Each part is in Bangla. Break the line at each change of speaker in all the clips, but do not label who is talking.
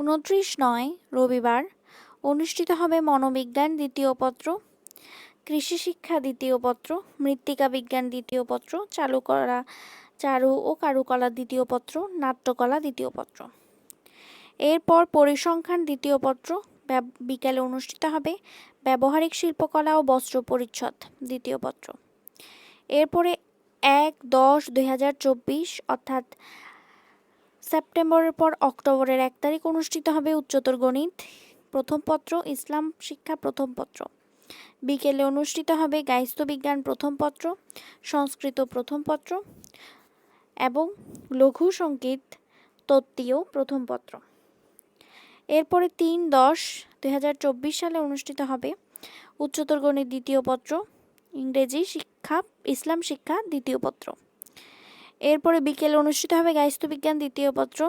উনত্রিশ নয়, রবিবার। অনুষ্ঠিত হবে মনোবিজ্ঞান দ্বিতীয় পত্র কৃষি শিক্ষা দ্বিতীয় পত্র, মৃত্তিকা বিজ্ঞান দ্বিতীয় পত্র চালু করা চারু ও কারুকলা দ্বিতীয় পত্র, নাট্যকলা দ্বিতীয় পত্র। এরপর পরিসংখ্যান দ্বিতীয় পত্র বিকেলে অনুষ্ঠিত হবে ব্যবহারিক শিল্পকলা ও বস্ত্র পরিচ্ছদ দ্বিতীয় পত্র। এরপরে এক দশ দুই হাজার চব্বিশ, অর্থাৎ সেপ্টেম্বরের পর অক্টোবরের এক তারিখ অনুষ্ঠিত হবে উচ্চতর গণিত। প্রথম পত্র, ইসলাম শিক্ষা প্রথম পত্র। বিকেলে অনুষ্ঠিত হবে গাইস্ত বিজ্ঞান প্রথম পত্র, সংস্কৃত প্রথম পত্র এবং লঘু সংগীত তত্ত্বীয় প্রথম পত্র। এরপরে তিন দশ দুই সালে অনুষ্ঠিত হবে উচ্চতর গণিত দ্বিতীয় পত্র, ইংরেজি শিক্ষা, ইসলাম শিক্ষা দ্বিতীয় পত্র। এরপরে বিকেলে অনুষ্ঠিত হবে গাইস্ত বিজ্ঞান দ্বিতীয় পত্র,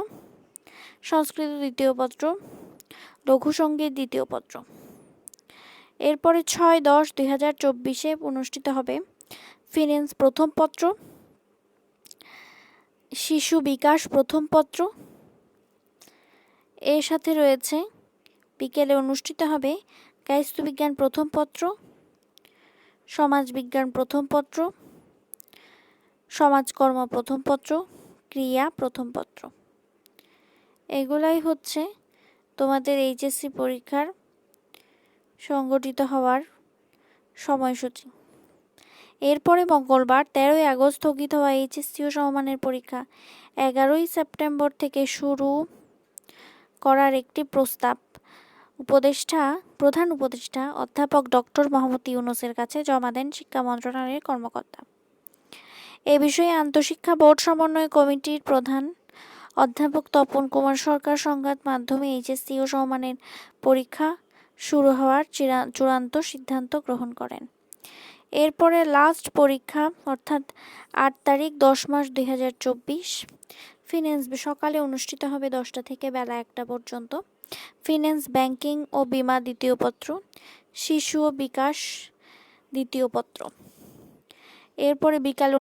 সংস্কৃত দ্বিতীয় পত্র লঘু সংগীত দ্বিতীয় পত্র। এরপরে ছয় দশ দুই হাজার চব্বিশে অনুষ্ঠিত হবে ফিন্যান্স প্রথম পত্র, শিশু বিকাশ প্রথম পত্র। এর সাথে রয়েছে বিকেলে অনুষ্ঠিত হবে গাইস্ত বিজ্ঞান প্রথম পত্র সমাজ বিজ্ঞান প্রথম পত্র। সমাজকর্ম প্রথম পত্র, ক্রিয়া প্রথম পত্র। এগুলাই হচ্ছে তোমাদের এইচএসসি পরীক্ষার সংগঠিত হওয়ার সময়সূচি। এরপরে মঙ্গলবার, তেরোই আগস্ট স্থগিত হওয়া এইচএসসি ও সমমানের পরীক্ষা এগারোই সেপ্টেম্বর থেকে শুরু করার একটি প্রস্তাব। উপদেষ্টা, প্রধান উপদেষ্টা অধ্যাপক ডক্টর মোহাম্মদ ইউনুসের কাছে জমা দেন শিক্ষা মন্ত্রণালয়ের কর্মকর্তা। এ বিষয়ে আন্তঃশিক্ষা বোর্ড সমন্বয় কমিটির প্রধান অধ্যাপক তপন কুমার সরকার সংবাদ মাধ্যমে এইচএসসি ও সমমানের পরীক্ষা শুরু হওয়ার চূড়ান্ত সিদ্ধান্ত গ্রহণ করেন। এরপরে লাস্ট পরীক্ষা, অর্থাৎ আট তারিখ, দশ মাস, দুই হাজার চব্বিশ। ফিন্যান্স সকালে অনুষ্ঠিত হবে দশটা থেকে বেলা একটা পর্যন্ত। ফিন্যান্স ব্যাংকিং ও বীমা দ্বিতীয় পত্র, শিশু ও বিকাশ দ্বিতীয় পত্র। এরপরে বিকালে